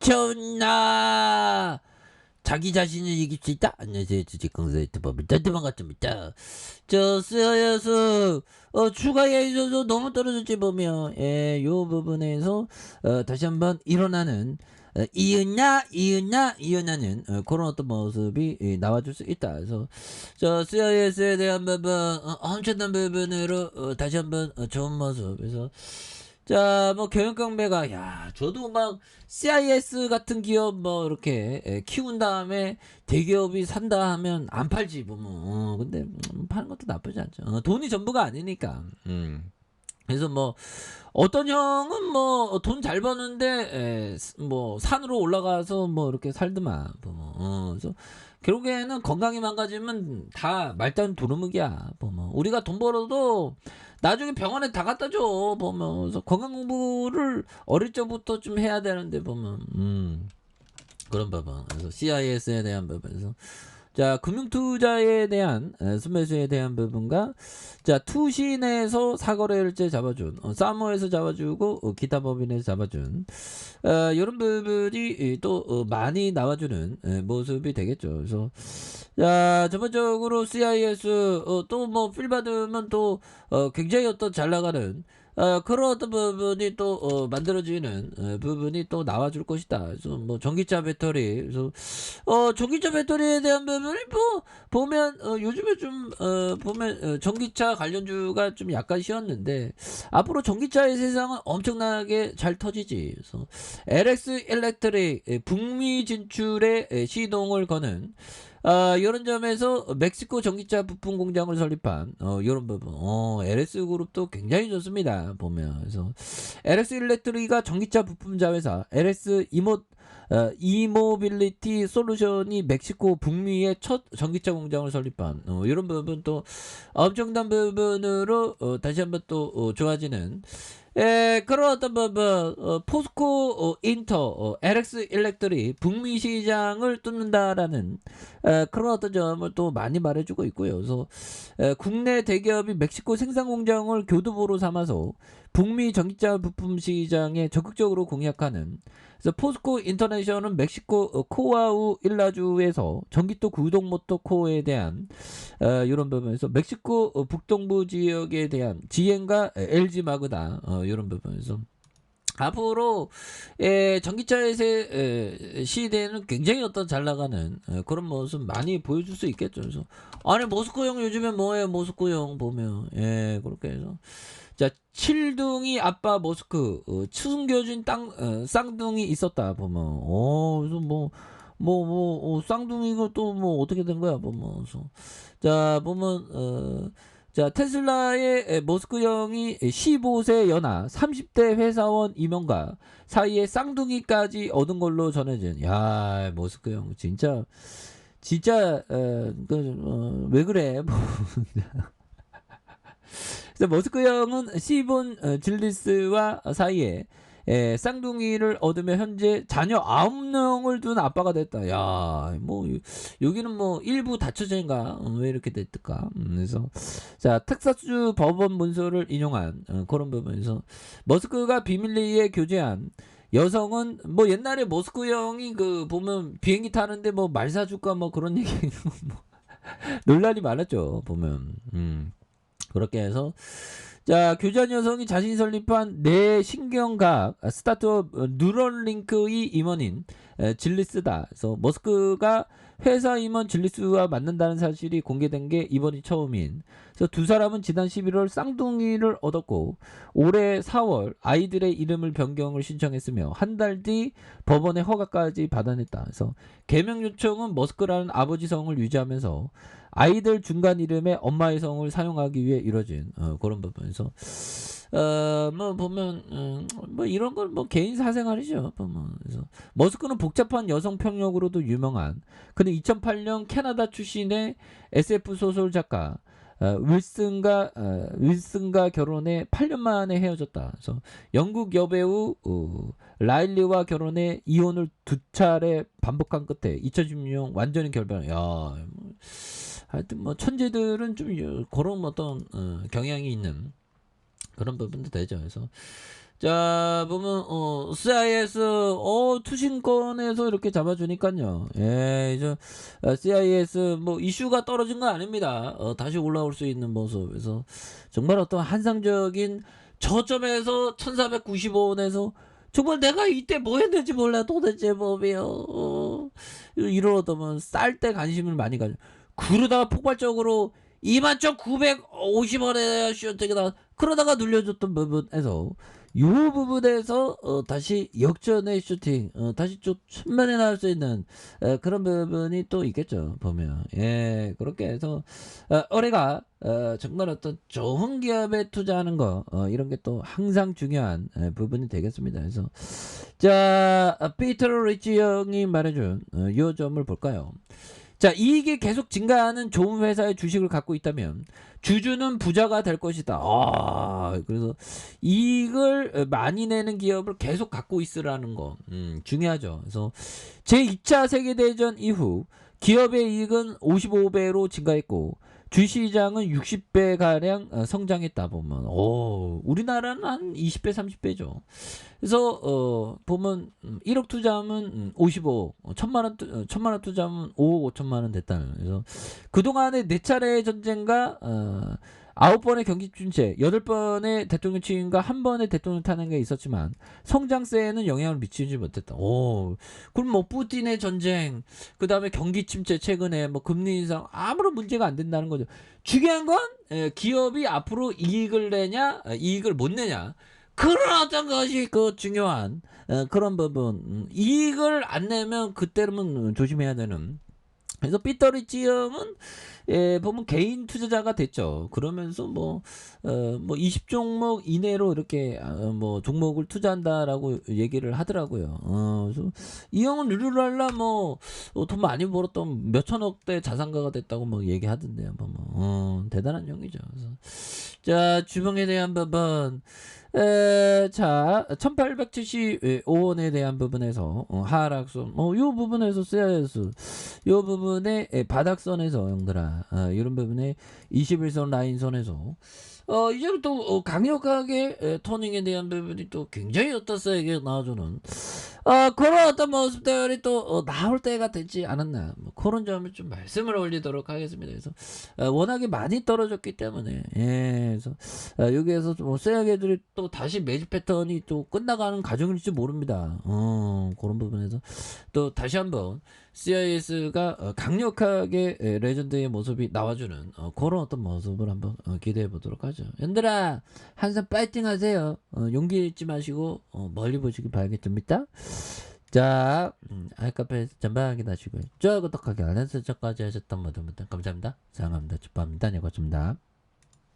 주산천나 자기 자신을 이길 수 있다. 안녕하세요. 주식강사이트 법을 따뜻한 같습니다. 저 쓰여서 어, 추가에 있어서 너무 떨어졌지 보면 예, 요 부분에서 어, 다시 한번 일어나는 어, 이은나 이은나 이은나는 어, 그런 어떤 모습이 예, 나와줄 수 있다. 그래서 저 CIS에 대한 부분 어, 엄청난 부분으로 어, 다시 한번 어, 좋은 모습. 그래서 자, 뭐 경영경배가 야, 저도 막 CIS 같은 기업 뭐 이렇게 에, 키운 다음에 대기업이 산다 하면 안 팔지 보면. 어, 근데 음, 파는 것도 나쁘지 않죠. 어, 돈이 전부가 아니니까. 음. 그래서 뭐 어떤 형은 뭐 돈 잘 버는데 에, 스- 뭐 산으로 올라가서 뭐 이렇게 살더만 보면. 어, 그래서 결국에는 건강이 망가지면 다 말단 도루묵이야 보면. 우리가 돈 벌어도 나중에 병원에 다 갖다 줘 보면 그래서 건강 공부를 어릴 적부터 좀 해야 되는데 보면 음 그런 부분 그래서 CIS에 대한 부분에서 자 금융투자에 대한 에, 순매수에 대한 부분과 자 투신에서 사거래일제 잡아준 어, 사모에서 잡아주고 어, 기타 법인에서 잡아준 어, 이런 부분이 이, 또 어, 많이 나와주는 에, 모습이 되겠죠. 그래서 자 전반적으로 CIS 어, 또뭐 필 받으면 또 어, 굉장히 어떤 잘 나가는 어, 그런 어떤 부분이 또 어, 만들어지는 어, 부분이 또 나와줄 것이다. 그래서 뭐 전기차 배터리, 그래서 어 전기차 배터리에 대한 부분이 뭐 보면 어, 요즘에 좀 어, 보면 어, 전기차 관련주가 좀 약간 쉬었는데 앞으로 전기차의 세상은 엄청나게 잘 터지지. 그래서 LX 일렉트릭 에, 북미 진출에 에, 시동을 거는 아, 이런 점에서 멕시코 전기차 부품 공장을 설립한 어, 이런 부분. 어, LS 그룹도 굉장히 좋습니다. 보면 그래서 LS 일렉트리가 전기차 부품 자회사 LS 이모 어, 이모빌리티 솔루션이 멕시코 북미의 첫 전기차 공장을 설립한 어, 이런 부분 또 엄청난 부분으로 어, 다시 한번 또 어, 좋아지는 에, 그런 어떤 부분 어, 포스코 어, 인터 어, LX 일렉트리 북미 시장을 뚫는다라는 에, 그런 어떤 점을 또 많이 말해주고 있고요. 그래서 에, 국내 대기업이 멕시코 생산 공장을 교두보로 삼아서 북미 전기차 부품 시장에 적극적으로 공략하는 그래서 포스코 인터내셔널은 멕시코 어, 코아우 일라주에서 전기톱 구동 모터 코어에 대한 어, 이런 부분에서 멕시코 어, 북동부 지역에 대한 지엔과 LG 마그다 어, 이런 부분에서. 앞으로 에, 전기차의 세, 에, 시대는 굉장히 어떤 잘 나가는 에, 그런 모습 많이 보여줄 수 있겠죠. 그래서 아니 모스코 형 요즘에 뭐해? 모스코 형 보면 예 그렇게 해서. 자 칠둥이 아빠 모스크 어, 숨겨진 땅 어, 쌍둥이 있었다 보면 어 그래서 뭐 뭐 뭐 어, 쌍둥이가 또 뭐 어떻게 된 거야 보면 자 보면 어 자, 테슬라의 에, 머스크 형이 15세 연하 30대 회사원 임원과 사이에 쌍둥이까지 얻은 걸로 전해진. 야, 머스크 형 진짜 진짜 어, 그, 어, 왜 그래? 뭐. 머스크 형은 시본 어, 질리스와 사이에 에, 쌍둥이를 얻으며 현재 자녀 9명을 둔 아빠가 됐다. 야, 뭐 요- 여기는 뭐 일부 다처제인가? 어, 왜 이렇게 됐을까? 음, 그래서 자 텍사스 법원 문서를 인용한 어, 그런 부분에서 머스크가 비밀리에 교제한 여성은 뭐 옛날에 머스크 형이 그 보면 비행기 타는데 뭐 말 사줄까 뭐 그런 얘기 뭐 논란이 많았죠 보면 음 그렇게 해서 자 교제한 여성이 자신이 설립한 뇌신경과학 스타트업 어, 뉴럴링크의 임원인 에, 질리스다. 그래서 머스크가 회사 임원 질리스와 만난다는 사실이 공개된 게 이번이 처음인. 그래서 두 사람은 지난 11월 쌍둥이를 얻었고 올해 4월 아이들의 이름을 변경을 신청했으며 한 달 뒤 법원의 허가까지 받아냈다. 그래서 개명 요청은 머스크라는 아버지 성을 유지하면서 아이들 중간 이름에 엄마의 성을 사용하기 위해 이루어진 어, 그런 부분 에서 어뭐 보면 음, 뭐 이런 건 뭐 개인 사생활이죠 보면 그래서 머스크는 복잡한 여성 평력으로도 유명한 그는 2008년 캐나다 출신의 SF 소설 작가 어, 윌슨과 어, 윌슨과 결혼해 8년 만에 헤어졌다. 그래서 영국 여배우 어, 라일리와 결혼해 이혼을 두 차례 반복한 끝에 2016년 완전히 결별. 야, 뭐, 하여튼 뭐 천재들은 좀 요- 그런 어떤 어, 경향이 있는 그런 부분도 되죠. 그래서 자 보면 어 CIS 어 투신권에서 이렇게 잡아주니까요. 예, 이제 어, CIS 뭐 이슈가 떨어진 건 아닙니다. 어, 다시 올라올 수 있는 모습에서 정말 어떤 한상적인 저점에서 1495원에서 정말 내가 이때 뭐 했는지 몰라 도대체 뭐며 어, 이러더면 쌀 때 관심을 많이 가져. 그러다가 폭발적으로 21,950원에 쇼트가 나 그러다가 눌려줬던 부분에서 요 부분에서 어, 다시 역전의 슈팅 어, 다시 좀 천만에 나올 수 있는 어, 그런 부분이 또 있겠죠 보면. 예 그렇게 해서 어, 올해가 어, 정말 어떤 좋은 기업에 투자하는 거 어, 이런 게 또 항상 중요한 에, 부분이 되겠습니다. 그래서 자 어, 피터 리치 형이 말해준 어, 요 점을 볼까요 자, 이익이 계속 증가하는 좋은 회사의 주식을 갖고 있다면 주주는 부자가 될 것이다. 아, 그래서 이익을 많이 내는 기업을 계속 갖고 있으라는 거, 음, 중요하죠. 그래서 제 2차 세계대전 이후 기업의 이익은 55배로 증가했고 주시장은 60배 가량 어, 성장했다 보면, 오, 우리나라는 한 20배, 30배죠. 그래서 어 보면 음, 1억 투자하면 음, 55 어, 천만 원 투- 어, 천만 원 투자하면 5억 5천만 원 됐다는 그래서 그 동안에 네 차례의 전쟁과 어 아홉 번의 경기 침체, 여덟 번의 대통령 취임과 한 번의 대통령 탄핵이 있었지만 성장세에는 영향을 미치지 못했다. 오, 그럼 뭐 푸틴의 전쟁, 그 다음에 경기 침체 최근에 뭐 금리 인상 아무런 문제가 안 된다는 거죠. 중요한 건 에, 기업이 앞으로 이익을 내냐, 아, 이익을 못 내냐. 그런 어떤 것이 그 중요한 어, 그런 부분 음, 이익을 안 내면 그때는 조심해야 되는 그래서 삐터리치 형은 예, 보면 개인 투자자가 됐죠. 그러면서 뭐, 어, 뭐 20종목 이내로 이렇게, 어, 뭐, 종목을 투자한다라고 얘기를 하더라고요. 어, 이 형은 르르랄라 뭐, 어, 돈 많이 벌었던 몇천억대 자산가가 됐다고 뭐 얘기하던데요. 뭐, 뭐, 어, 대단한 형이죠. 그래서 자, 주봉에 대한 부분. 에, 자, 1875원에 대한 부분에서 어, 하락선, 어, 요 부분에서 CIS, 요 부분에 에, 바닥선에서 형들아, 어, 이런 부분에 21선 라인 선에서 어, 이제부터 어, 강력하게 에, 토닝에 대한 부분이 또 굉장히 어떻세게 나와주는 어, 그런 어떤 모습들이 또 어, 나올 때가 되지 않았나 뭐 그런 점을 좀 말씀을 올리도록 하겠습니다. 그래서 어, 워낙에 많이 떨어졌기 때문에 예, 그래서 어, 여기에서 뭐 쇠약애들이 또 다시 매집 패턴이 또 끝나가는 과정일지 모릅니다. 어, 그런 부분에서 또 다시 한번 CIS가 어, 강력하게 에, 레전드의 모습이 나와주는 어, 그런 어떤 모습을 한번 어, 기대해 보도록 하죠. 얘들아 항상 파이팅 하세요. 어, 용기 잃지 마시고 어, 멀리 보시기 바라겠습니다. 자, 음, 아이카페 전방하게 하시고요. 좋아요, 구독하기, 알람 설정까지 하셨던 모든 분들 감사합니다. 사랑합니다. 축복합니다. 네, 고맙습니다.